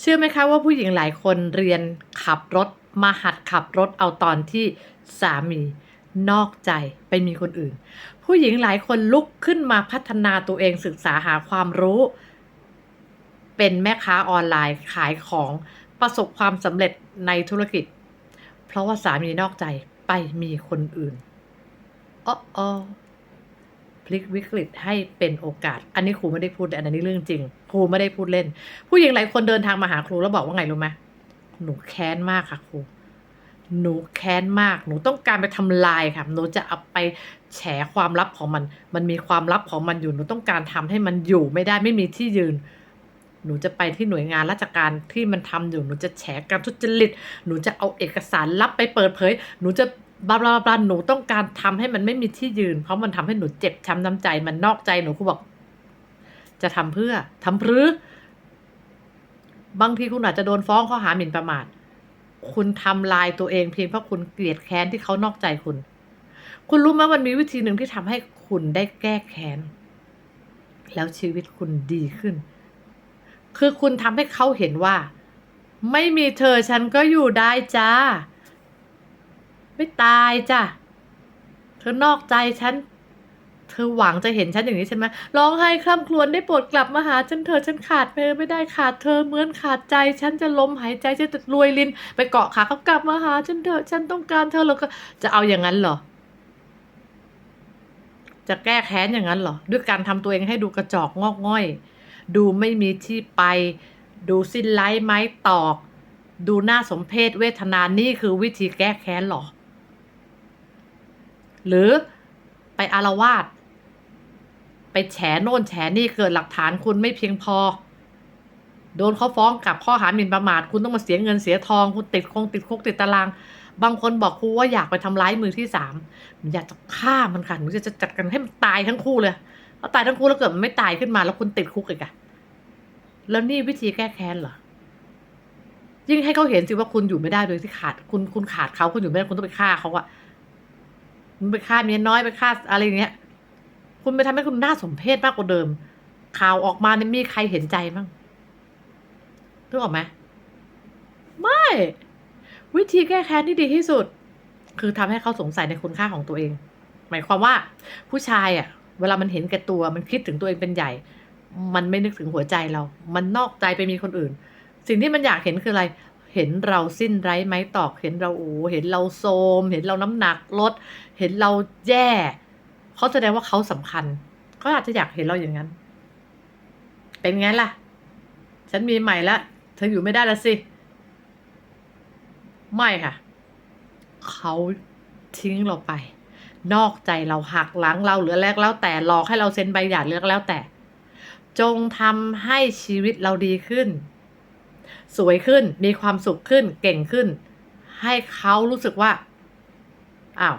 เชื่อไหมคะว่าผู้หญิงหลายคนเรียนขับรถมาหัดขับรถเอาตอนที่สามีนอกใจไปมีคนอื่น ผู้หญิงหลายคนลุกขึ้นมาพัฒนาตัวเองศึกษาหาความรู้ เป็นแม่ค้าออนไลน์ขายของประสบความสำเร็จในธุรกิจ เพราะว่าสามีนอกใจไปมีคนอื่นอ้อออ พลิกวิกฤตให้เป็นโอกาส อันนี้ครูไม่ได้พูดแต่อันนี้เรื่องจริง ครูไม่ได้พูดเล่น ผู้หญิงหลายคนเดินทางมาหาครูแล้วบอกว่าไงรู้ไหมหนูแค้นมากค่ะครู หนูแค้นมาก หนูต้องการไปทำลายค่ะ หนูจะเอาไปแฉความลับของมัน มันมีความลับของมันอยู่ หนูต้องการทำให้มันอยู่ไม่ได้ไม่มีที่ยืน หนูจะไปที่หน่วยงานราชการที่มันทำอยู่ หนูจะแฉการทุจริต หนูจะเอาเอกสารลับไปเปิดเผย หนูจะ บลาบลาบลาหนูต้องการทำให้มันไม่มีที่ยืน เพราะมันทำให้หนูเจ็บช้ำน้ำใจ มันนอกใจหนูครูบอก จะทำเพื่อทำพรือบางทีคุณอาจจะโดนฟ้องข้อหาหมิ่นประมาท คุณทำลายตัวเองเพียงเพราะคุณเกลียดแค้นที่เขานอกใจคุณ คุณรู้ไหมมันมีวิธีหนึ่งที่ทำให้คุณได้แก้แค้น แล้วชีวิตคุณดีขึ้น คือคุณทำให้เขาเห็นว่า ไม่มีเธอฉันก็อยู่ได้จ้า ไม่ตายจ้ะ เธอนอกใจฉัน เธอหวังจะเห็นฉันอย่างนี้ใช่ไหมร้องไห้คร่ำครวญได้โปรดกลับมาหาฉันเธอฉันขาดเธอไม่ได้ขาดเธอเหมือนขาดใจ ฉันจะล้มหายใจฉันจะรวยลิน ไปเกาะขาเขากลับมาหาฉันเถอฉันต้องการเธอแล้วก็จะเอาอย่างนั้นเหรอ จะแก้แค้นอย่างนั้นเหรอ ด้วยการทำตัวเองให้ดูกระจอกงอกง่อย ดูไม่มีที่ไป ดูสิ้นไร้ไม้ตอก ดูหน้าสมเพศเวทนานี่คือวิธีแก้แค้นเหรอ หรือไปอารวาสไปแฉโน่นแฉนี่เกิดหลักฐานคุณไม่เพียงพอ โดนเขาฟ้องกับข้อหาหมิ่นประมาท คุณต้องมาเสียเงินเสียทอง คุณติดคงติดคุกติดตาราง บางคนบอกครูว่าอยากไปทำร้ายมือที่สามอยากจะฆ่ามันค่ะหนูจะจัดกันให้มันตายทั้งคู่เลยเอาตายทั้งคู่แล้วเกิดมันไม่ตายขึ้นมา แล้วคุณติดคุกอีกอะแล้วนี่วิธีแก้แค้นเหรอยิ่งให้เขาเห็นสิว่าคุณอยู่ไม่ได้โดยที่ขาด คุณคุณขาดเขาคุณอยู่ไม่ได้คุณต้องไปฆ่าเขาอะ คุณไปฆ่าเมียน้อยไปฆ่าอะไรอย่างเงี้ย คุณไปทำให้คุณน่าสมเพชมากกว่าเดิม ข่าวออกมาเนี่ยมีใครเห็นใจมั้งนึกออกไหมไม่ วิธีแก้แค้นที่ดีที่สุด คือทำให้เขาสงสัยในคุณค่าของตัวเอง หมายความว่า ผู้ชายอะ เวลามันเห็นแก่ตัวมันคิดถึงตัวเองเป็นใหญ่ มันไม่นึกถึงหัวใจเรา มันนอกใจไปมีคนอื่น สิ่งที่มันอยากเห็นคืออะไร เห็นเราสิ้นไร้ไม้ตอก เห็นเราโอ้เห็นเราโทมเห็นเราน้ำหนักลด เห็นเราแย่เขาแสดงว่าเขาสำคัญเขาอาจจะอยากเห็นเราอย่างนั้น เป็นไงล่ะ ฉันมีใหม่ล้วเธออยู่ไม่ได้ละสิ ไม่ค่ะ เขาทิ้งเราไป นอกใจเราหักหลังเราหรือแรกแล้วแต่หลอกให้เราเซ็นใบหย่าเลือกแล้วแต่ จงทำให้ชีวิตเราดีขึ้น สวยขึ้น มีความสุขขึ้น เก่งขึ้น ให้เขารู้สึกว่า อ้าว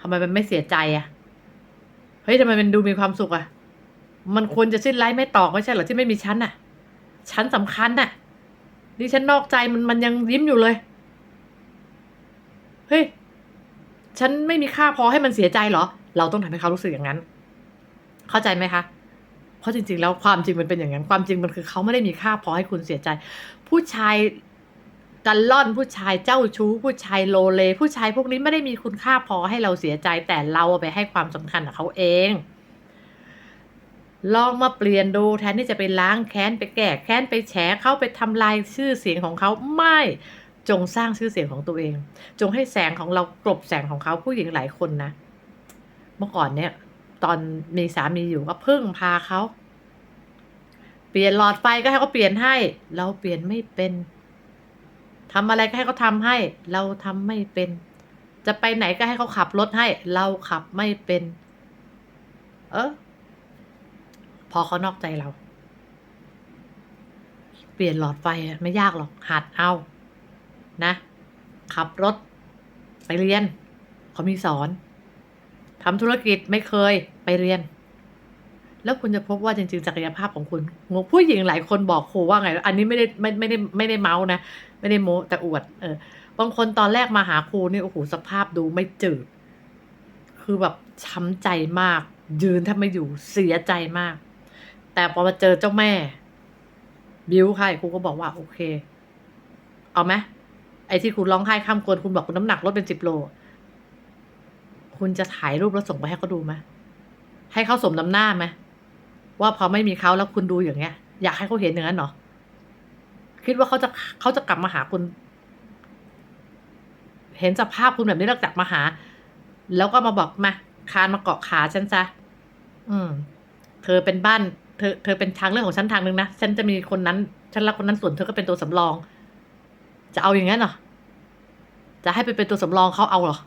ทำไมมันไม่เสียใจอะ่ะ เฮ้ยทำไมมันดูมีความสุขอะ่ะ มันควรจะสิ้นไร้ไม่ตอกไม่ใช่เหรอที่ไม่มีฉันน่ะ ฉันสำคัญน่ะ นี่ฉันนอกใจมันมันยังยิ้มอยู่เลย เฮ้ย ฉันไม่มีค่าพอให้มันเสียใจเหรอ เราต้องทำให้เขารู้สึกอย่างนั้น เข้าใจไหมคะ เพราะจริงๆ แล้วความจริงมันเป็นอย่างนั้นความจริงมันคือเขาไม่ได้มีค่าพอให้คุณเสียใจ ผู้ชายกันล่อนผู้ชายเจ้าชู้ ผู้ชายโลเล ผู้ชายพวกนี้ไม่ได้มีคุณค่าพอให้เราเสียใจ แต่เราไปให้ความสำคัญกับเขาเอง ลองมาเปลี่ยนดูแทนที่จะไปล้างแค้นไปแก้แค้นไปแฉเขาไปทำลายชื่อเสียงของเขาไม่จงสร้างชื่อเสียงของตัวเอง จงให้แสงของเรากลบแสงของเขาผู้หญิงหลายคนนะ เมื่อก่อนเนี่ย ตอนมีสามีอยู่ก็พึ่งพาเขาเปลี่ยนหลอดไฟก็ให้เขาเปลี่ยนให้ เราเปลี่ยนไม่เป็นทำอะไรก็ให้เขาทำให้ เราทำไม่เป็น จะไปไหนก็ให้เขาขับรถให้ เราขับไม่เป็น เออพอเขานอกใจเรา เปลี่ยนหลอดไฟไม่ยากหรอกหัดเอานะ ขับรถไปเรียนเขามีสอน ทำธุรกิจไม่เคยไปเรียน แล้วคุณจะพบว่าจริงๆศักยภาพของคุณงผู้หญิงหลายคนบอกครูว่าไง อันนี้ไม่ได้ไม่ไม่ได้ไม่ได้เมาส์นะ ไม่ได้โมแต่อวด เออบางคนตอนแรกมาหาครูนี่โอ้โหสภาพดูไม่จืด คือแบบช้ำใจมาก ยืนแทบไม่อยู่เสียใจมาก แต่พอมาเจอเจ้าแม่ บิวค่ะครูก็บอกว่าโอเค เอาไหมไอ้ที่คุณร้องไห้ข้ามกวนคุณบอกคุณน้ำหนักลดเป็นสิบโล คุณจะถ่ายรูปแล้วส่งไปให้เขาดูไหมให้เขาสมน้ำหน้าไหมว่าพอไม่มีเขาแล้วคุณดูอย่างเงี้ย อยากให้เขาเห็นอย่างนั้นเหรอคิดว่าเขาจะเขาจะกลับมาหาคุณ เห็นสภาพคุณแบบนี้แล้วกลับมาหา แล้วก็มาบอกมาคานมาเกาะขาฉันซะอืม เธอเป็นบ้าน เธอเธอเป็นทางเรื่องของฉันทางหนึ่งนะฉันจะมีคนนั้น ฉันรักคนนั้นส่วนเธอก็เป็นตัวสำรอง จะเอาอย่างนั้นเหรอจะให้ไปเป็นตัวสำรองเขาเอาเหรอ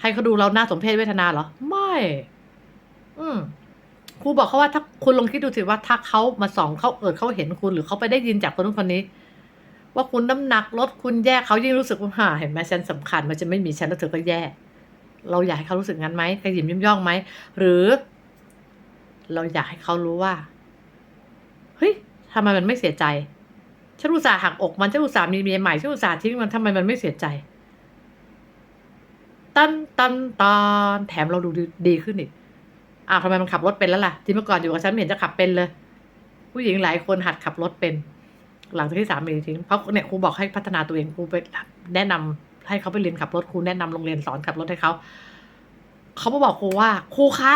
ให้เขาดูเราหน้าสมเพศเวทนาเหรอ ไม่ อืมครูบอกเขาว่าถ้าคุณลองคิดดูสิว่าถ้าเขามาส่องเขาเอิดเขาเห็นคุณหรือเขาไปได้ยินจากคนนู้นคนนี้ ว่าคุณน้ำหนักลดคุณแย่เขายิ่งรู้สึกว่าฮ่าเห็นไหมฉันสำคัญ มันจะไม่มีฉันแล้วเธอก็แย่ เราอยากให้เขารู้สึกงั้นไหมกระยิมยิ้มย่องไหมหรือ เราอยากให้เขารู้ว่าเฮ้ยทำไมมันไม่เสียใจฉันอุตส่าห์หักอกมันฉันอุตส่าห์มีเมียใหม่ฉันอุตส่าห์ทิ้งมันทำไมมันไม่เสียใจ ตันตันตอนแถมเราดูดีขึ้นอีกอ้าวทำไมมันขับรถเป็นแล้วล่ะ ที่เมื่อก่อนอยู่กับฉันไม่เห็นจะขับเป็นเลย ผู้หญิงหลายคนหัดขับรถเป็น หลังจากที่สามีทิ้งเพราะเนี่ยครูบอกให้พัฒนาตัวเองครูไปแนะนำให้เขาไปเรียนขับรถครูแนะนำโรงเรียนสอนขับรถให้เขาเขามาบอกครูว่าครูคะ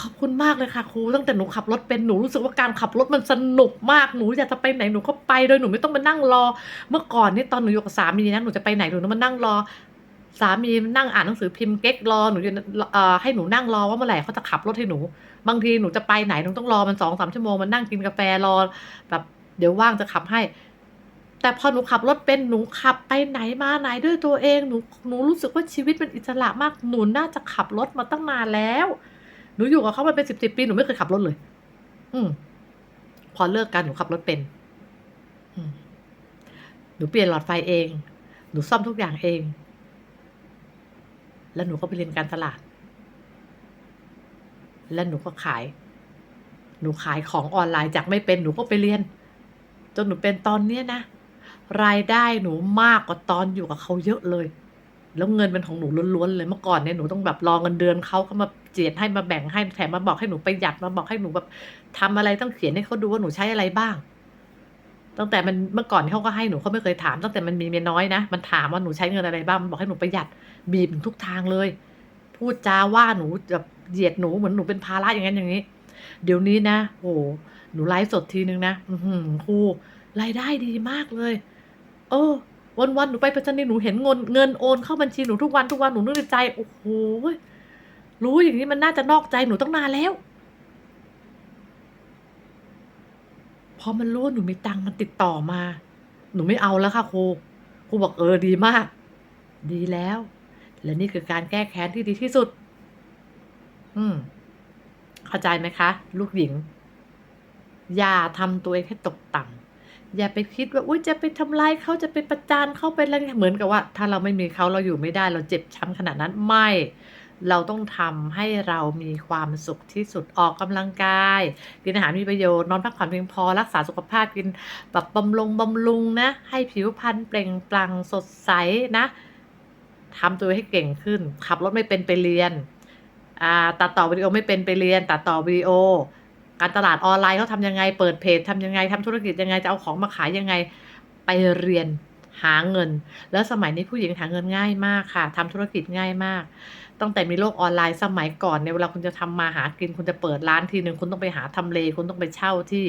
ขอบคุณมากเลยค่ะครูตั้งแต่หนูขับรถเป็นหนูรู้สึกว่าการขับรถมันสนุกมากหนูอยากจะไปไหนหนูก็ไปโดยหนูไม่ต้องมานั่งรอ เมื่อก่อนนี่ตอนหนูอยู่กับสามีนะหนูจะไปไหนหนูต้องมานั่งรอ สามีนั่งอ่านหนังสือพิมพ์เก๊กรอหนูจะเอ่ให้หนูนั่งรอว่าเมื่อไหร่เขาจะขับรถให้หนู บางทีหนูจะไปไหนหนูต้องรอมันสองสามชั่วโมงมันนั่งกินกาแฟรอ แบบเดี๋ยวว่างจะขับให้ แต่พอหนูขับรถเป็นหนูขับไปไหนมาไหนด้วยตัวเองหนูหนูรู้สึกว่าชีวิตมันอิสระมากหนูน่าจะขับรถมาตั้งนานแล้ว หนูอยู่กับเขามาเป็นสิบสิบปีหนูไม่เคยขับรถเลย อืมพอเลิกกันหนูขับรถเป็นหนูเปลี่ยนหลอดไฟเอง หนูซ่อมทุกอย่างเอง แล้วหนูก็ไปเรียนการตลาด แล้วหนูก็ขาย หนูขายของออนไลน์จากไม่เป็นหนูก็ไปเรียน จนหนูเป็นตอนเนี้ยนะ รายได้หนูมากกว่าตอนอยู่กับเขาเยอะเลย แล้วเงินเป็นของหนูล้วนๆเลยเมื่อก่อนเนี่ยหนูต้องแบบรองเงินเดือนเขาเขามาเจียดให้มาแบ่งให้แถมมาบอกให้หนูประหยัดมาบอกให้หนูแบบทำอะไรต้องเขียนให้เขาดูว่าหนูใช้อะไรบ้าง ตั้งแต่มันเมื่อก่อนเขาก็ให้หนูเขาไม่เคยถามตั้งแต่มันมีเมียน้อยนะมันถามว่าหนูใช้เงินอะไรบ้างมันบอกให้หนูประหยัดบีบทุกทางเลย พูดจาว่าหนูแบบเหยียดหนูเหมือนหนูเป็นภาระอย่างนั้นอย่างนี้ เดี๋ยวนี้นะโอ้โหหนูไลฟ์สดทีนึงนะอืครูรายได้ดีมากเลยเออวันวันหนูไปประจันนีย์หนูเห็นเงินเงินโอนเข้าบัญชีหนูทุกวันทุกวันหนูนึกในใจโอ้โหรู้อย่างนี้มันน่าจะนอกใจหนูตั้งนานแล้ว พอมันรู้ว่าหนูมีตังค์มันติดต่อมา หนูไม่เอาแล้วค่ะครูครูบอกเออดีมาก ดีแล้ว และนี่คือการแก้แค้นที่ดีที่สุด อืม เข้าใจไหมคะ ลูกหญิง อย่าทำตัวเองให้ตกต่ำอย่าไปคิดว่าอุ้ยจะไปทำลายเขาจะไปประจานเขาไปอะไรเหมือนกับว่า ถ้าเราไม่มีเขาเราอยู่ไม่ได้ เราเจ็บช้ำขนาดนั้นไม่ เราต้องทำให้เรามีความสุขที่สุดออกกำลังกาย กินอาหารมีประโยชน์ นอนพักผ่อนเพียงพอรักษาสุขภาพกินแบบบำรุงบำรุงนะ ให้ผิวพรรณเปล่งปลั่งสดใสนะทำตัวให้เก่งขึ้น ขับรถไม่เป็นไปเรียนตัดต่อวิดีโอไม่เป็นไปเรียน ตัดต่อวิดีโอ การตลาดออนไลน์เขาทำยังไง เปิดเพจทำยังไงทำธุรกิจยังไงจะเอาของมาขายยังไงไปเรียนหาเงิน แล้วสมัยนี้ผู้หญิงหาเงินง่ายมากค่ะทำธุรกิจง่ายมาก ตั้งแต่มีโลกออนไลน์สมัยก่อนเนี่ยเวลาคุณจะทำมาหากินคุณจะเปิดร้านทีหนึ่งคุณต้องไปหาทำเล คุณต้องไปเช่าที่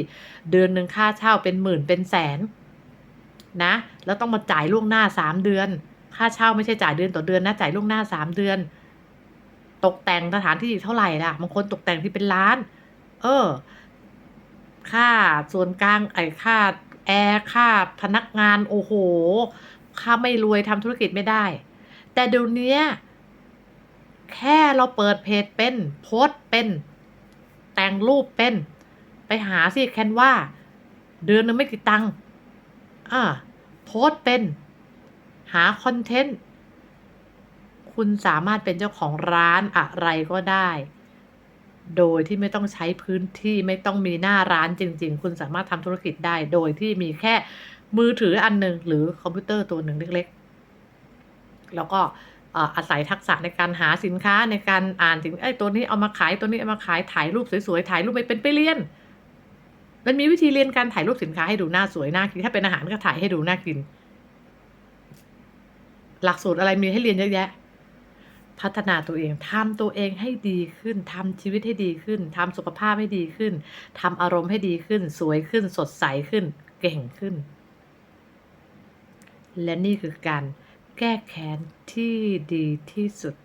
เดือนหนึ่งค่าเช่าเป็นหมื่นเป็นแสนนะ แล้วต้องมาจ่ายล่วงหน้าสามเดือน ค่าเช่าไม่ใช่จ่ายเดือนต่อเดือนนะจ่ายล่วงหน้าสามเดือน ตกแต่งสถานที่เท่าไหร่ล่ะบางคนตกแต่งที่เป็นล้าน เออ ค่าส่วนกลางไอ้ค่าแอร์ค่าพนักงานโอ้โห ค่าไม่รวยทำธุรกิจไม่ได้ แต่เดี๋ยวนี้ แค่เราเปิดเพจเป็นโพสต์เป็น แต่งรูปเป็น ไปหาสิแคนว่า เดือนนึงไม่กี่ตังค์อ่าโพสต์เป็น หาคอนเทนต์ คุณสามารถเป็นเจ้าของร้านอะไรก็ได้ โดยที่ไม่ต้องใช้พื้นที่ไม่ต้องมีหน้าร้านจริง ๆ คุณสามารถทำธุรกิจได้ โดยที่มีแค่มือถืออันหนึ่งหรือคอมพิวเตอร์ตัวหนึ่งเล็ก ๆ แล้วก็ อาศัยทักษะในการหาสินค้าในการอ่านถึงไอ้ตัวนี้เอามาขายตัวนี้เอามาขายถ่ายรูปสวยๆถ่ายรูปไปเป็นไปเรียน มันมีวิธีเรียนการถ่ายรูปสินค้าให้ดูหน้าสวยน่ากินถ้าเป็นอาหารก็ถ่ายให้ดูน่ากิน หลักสูตรอะไรมีให้เรียนเยอะแยะ พัฒนาตัวเองทำตัวเองให้ดีขึ้นทำชีวิตให้ดีขึ้นทำสุขภาพให้ดีขึ้นทำอารมณ์ให้ดีขึ้น สวยขึ้น สดใสขึ้น เก่งขึ้น และนี่คือการ แก้แค้นที่ดีที่สุด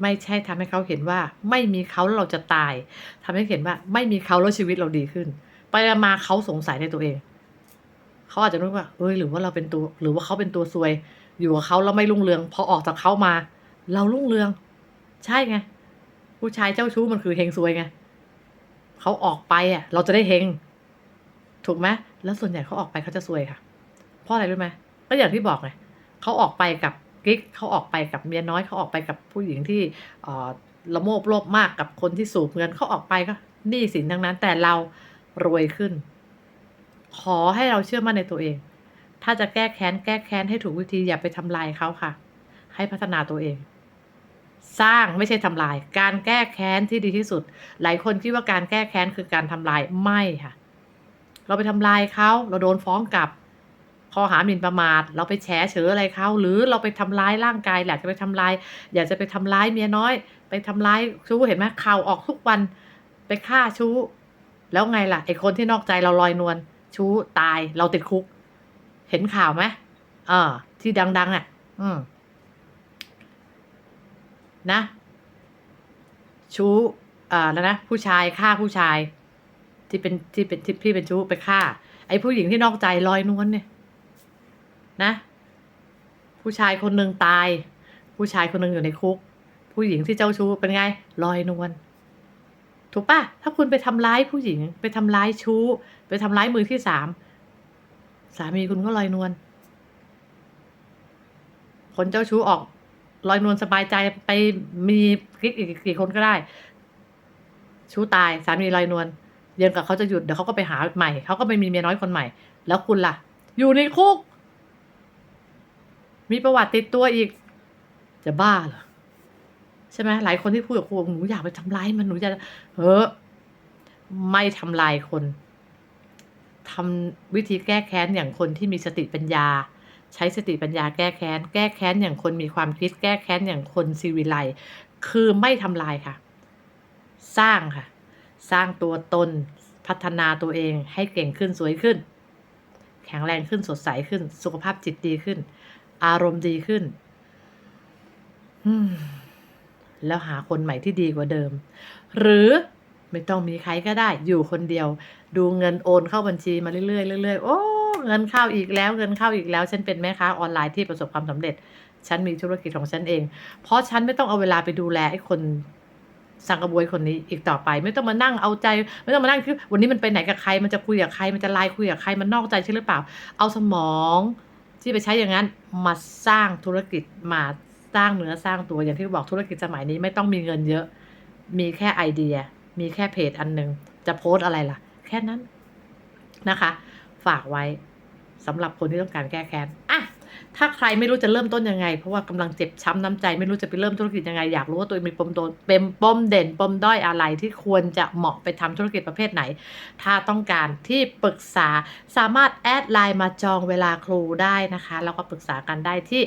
ไม่ใช่ทำให้เขาเห็นว่า ไม่มีเขาเราจะตายทำให้เห็นว่า ไม่มีเขาแล้วชีวิตเราดีขึ้น ไปมาเขาสงสัยในตัวเอง เขาอาจจะนึกว่า เอ้ย หรือว่าเราเป็นตัว หรือว่าเขาเป็นตัวซวย อยู่กับเขาแล้วไม่รุ่งเรือง พอออกจากเขามา เรารุ่งเรือง ใช่ไง ผู้ชายเจ้าชู้มันคือเฮงซวยไงเขาออกไปอะ เราจะได้เฮง ถูกไหมแล้วส่วนใหญ่เขาออกไปเขาจะซวยค่ะ เพราะอะไรรู้ไหม ก็อย่างที่บอกไงเขาออกไปกับกิ๊กเขาออกไปกับเมียน้อยเขาออกไปกับผู้หญิงที่ละโมบโลภมากกับคนที่สูบเงินเขาออกไปก็หนี้สินทั้งนั้น แต่เรารวยขึ้น ขอให้เราเชื่อมั่นในตัวเอง ถ้าจะแก้แค้น แก้แค้นให้ถูกวิธีอย่าไปทำลายเขาค่ะ ให้พัฒนาตัวเอง สร้างไม่ใช่ทำลาย การแก้แค้นที่ดีที่สุด หลายคนคิดว่าการแก้แค้นคือการทำลายไม่ค่ะ เราไปทำลายเขาเราโดนฟ้องกลับ ข้อหาหมิ่นประมาท เราไปแฉเฉออะไรเขาหรือเราไปทำร้ายร่างกายอยากจะไปทำลาย อยากจะไปทำร้ายเมียน้อย ไปทำร้ายชู้เห็นไหมข่าวออกทุกวันไปฆ่าชู้ แล้วไงล่ะไอคนที่นอกใจเราลอยนวลชู้ตายเราติดคุก เห็นข่าวไหมเออ ที่ดัง ๆ อะ อืมนะ ชู้อ่าแล้วนะผู้ชายฆ่าผู้ชาย ที่เป็นที่เป็นที่พี่เป็นชู้ไปฆ่า ไอ้ผู้หญิงที่นอกใจลอยนวลเนี่ย นะ ผู้ชายคนหนึ่งตาย ผู้ชายคนหนึ่งอยู่ในคุก ผู้หญิงที่เจ้าชู้เป็นไงลอยนวลถูกปะถ้าคุณไปทำร้ายผู้หญิง ไปทำร้ายชู้ ไปทำร้ายมือที่สามสามีคุณก็ลอยนวลคนเจ้าชู้ออกลอยนวลสบายใจไปมีกิ๊กอีกกี่คนก็ได้ ชู้ตายสามีลอยนวลเย็นกับเขาจะหยุดเดี๋ยวเขาก็ไปหาใหม่เขาก็ไปมีเมียน้อยคนใหม่ แล้วคุณล่ะ อยู่ในคุก มีประวัติติดตัวอีก จะบ้าเหรอใช่ไหมหลายคนที่พูดกับครูบอกหนูอยากไปทำร้ายมันหนูจะเฮ้อไม่ทำลายคนทำวิธีแก้แค้นอย่างคนที่มีสติปัญญา ใช้สติปัญญาแก้แค้น แก้แค้นอย่างคนมีความคิด แก้แค้นอย่างคนซีวิไลซ์คือไม่ทำลายค่ะ สร้างค่ะ สร้างตัวตนพัฒนาตัวเองให้เก่งขึ้นสวยขึ้น แข็งแรงขึ้นสดใสขึ้น สุขภาพจิตดีขึ้น อารมณ์ดีขึ้นแล้วหาคนใหม่ที่ดีกว่าเดิม หรือไม่ต้องมีใครก็ได้ อยู่คนเดียว ดูเงินโอนเข้าบัญชีมาเรื่อยๆเรื่อยๆโอ้เงินเข้าอีกแล้ว เงินเข้าอีกแล้ว ฉันเป็นแม่ค้าออนไลน์ที่ประสบความสำเร็จ ฉันมีธุรกิจของฉันเอง เพราะฉันไม่ต้องเอาเวลาไปดูแลไอ้คนสังกบวยคนนี้อีกต่อไป ไม่ต้องมานั่งเอาใจ ไม่ต้องมานั่งคิดวันนี้มันไปไหนกับใคร มันจะคุยกับใคร มันจะไลน์คุยกับใครมันนอกใจใช่หรือเปล่า เอาสมอง ที่ไปใช้อย่างนั้นมาสร้างธุรกิจมาสร้างเนื้อสร้างตัวอย่างที่บอกธุรกิจสมัยนี้ไม่ต้องมีเงินเยอะ มีแค่ไอเดีย มีแค่เพจอันหนึ่งจะโพสอะไรล่ะ แค่นั้นนะคะ ฝากไว้สำหรับคนที่ต้องการแก้แค้นอะ ถ้าใครไม่รู้จะเริ่มต้นยังไง เพราะว่ากำลังเจ็บช้ำน้ำใจ ไม่รู้จะไปเริ่มธุรกิจยังไง อยากรู้ว่าตัวเองมีปมโดนเป็นปมเด่นปมด้อยอะไรที่ควรจะเหมาะไปทำธุรกิจประเภทไหน ถ้าต้องการที่ปรึกษาสามารถแอดไลน์มาจองเวลาครูได้นะคะ แล้วก็ปรึกษากันได้ที่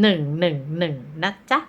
0897456111 นะจ๊ะ